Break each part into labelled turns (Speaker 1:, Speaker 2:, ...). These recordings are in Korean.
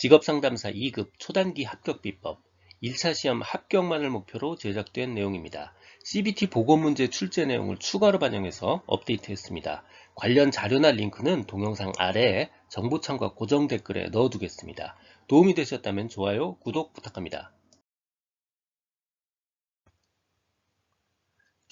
Speaker 1: 직업상담사 2급 초단기 합격 비법 1차 시험 합격만을 목표로 제작된 내용입니다. CBT 보고문제 출제 내용을 추가로 반영해서 업데이트했습니다. 관련 자료나 링크는 동영상 아래에 정보창과 고정 댓글에 넣어두겠습니다. 도움이 되셨다면 좋아요, 구독 부탁합니다.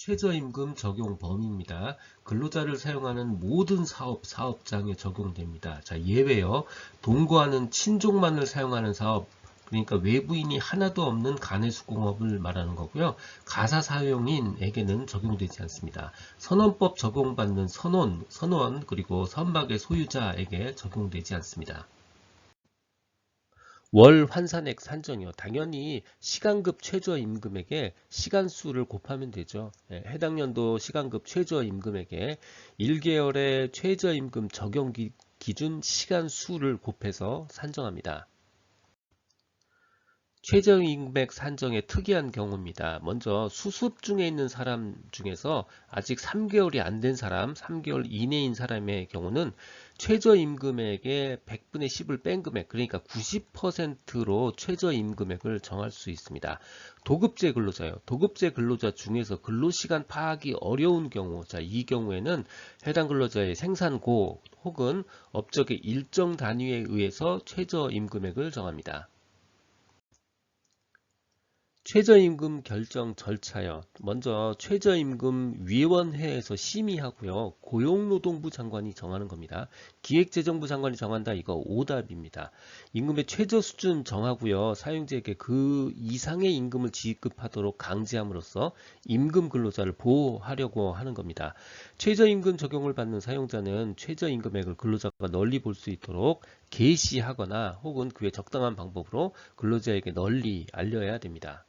Speaker 1: 최저임금 적용 범위입니다. 근로자를 사용하는 모든 사업, 사업장에 적용됩니다. 자, 예외요. 동거하는 친족만을 사용하는 사업, 그러니까 외부인이 하나도 없는 간해수공업을 말하는 거고요. 가사 사용인에게는 적용되지 않습니다. 선원법 적용받는 선원, 선원 그리고 선박의 소유자에게 적용되지 않습니다. 월 환산액 산정이요. 당연히 시간급 최저임금액에 시간수를 곱하면 되죠. 예, 해당 연도 시간급 최저임금액에 1개월의 최저임금 적용 기준 시간수를 곱해서 산정합니다. 최저임금액 산정의 특이한 경우입니다. 먼저 수습 중에 있는 사람 중에서 아직 3개월이 안 된 사람, 3개월 이내인 사람의 경우는 최저임금액의 100분의 10을 뺀 금액, 그러니까 90%로 최저임금액을 정할 수 있습니다. 도급제 근로자요. 도급제 근로자 중에서 근로시간 파악이 어려운 경우, 자, 이 경우에는 해당 근로자의 생산고 혹은 업적의 일정 단위에 의해서 최저임금액을 정합니다. 최저임금 결정 절차요. 먼저 최저임금 위원회에서 심의하고요. 고용노동부 장관이 정하는 겁니다. 기획재정부 장관이 정한다. 이거 오답입니다. 임금의 최저 수준 정하고요. 사용자에게 그 이상의 임금을 지급하도록 강제함으로써 임금 근로자를 보호하려고 하는 겁니다. 최저임금 적용을 받는 사용자는 최저임금액을 근로자가 널리 볼 수 있도록 게시하거나 혹은 그에 적당한 방법으로 근로자에게 널리 알려야 됩니다.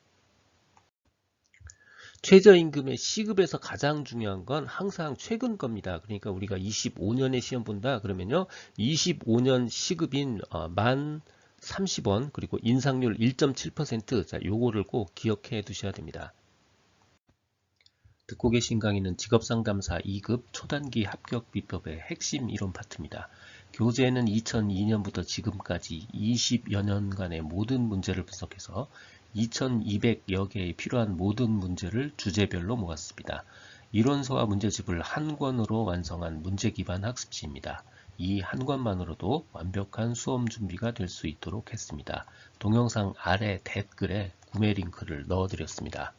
Speaker 1: 최저임금의 시급에서 가장 중요한 건 항상 최근 겁니다. 그러니까 우리가 25년에 시험 본다 그러면요. 25년 시급인 어, 만 30원 그리고 인상률 1.7% 자, 요거를 꼭 기억해 두셔야 됩니다. 듣고 계신 강의는 직업상담사 2급 초단기 합격 비법의 핵심 이론 파트입니다. 교재는 2002년부터 지금까지 20여 년간의 모든 문제를 분석해서 2200여 개의 필요한 모든 문제를 주제별로 모았습니다. 이론서와 문제집을 한 권으로 완성한 문제 기반 학습지입니다. 이 한 권만으로도 완벽한 수험 준비가 될 수 있도록 했습니다. 동영상 아래 댓글에 구매 링크를 넣어드렸습니다.